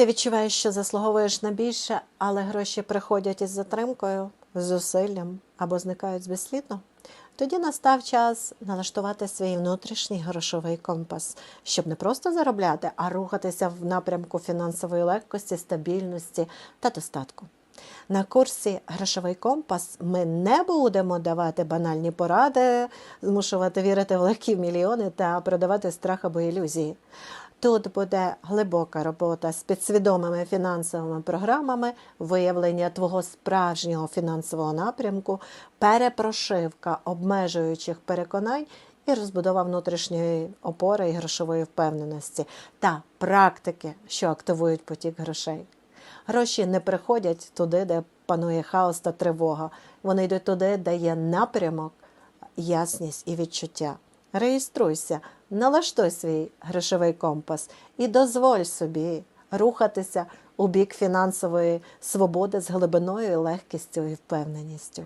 Ти відчуваєш, що заслуговуєш на більше, але гроші приходять із затримкою, зусиллям або зникають безслідно. Тоді настав час налаштувати свій внутрішній грошовий компас, щоб не просто заробляти, а рухатися в напрямку фінансової легкості, стабільності та достатку. На курсі Грошовий компас ми не будемо давати банальні поради, змушувати вірити в легкі мільйони та продавати страх або ілюзії. Тут буде глибока робота з підсвідомими фінансовими програмами, виявлення твого справжнього фінансового напрямку, перепрошивка обмежуючих переконань і розбудова внутрішньої опори і грошової впевненості та практики, що активують потік грошей. Гроші не приходять туди, де панує хаос та тривога. Вони йдуть туди, де є напрямок, ясність і відчуття. Реєструйся, налаштуй свій грошовий компас і дозволь собі рухатися у бік фінансової свободи з глибиною, легкістю і впевненістю.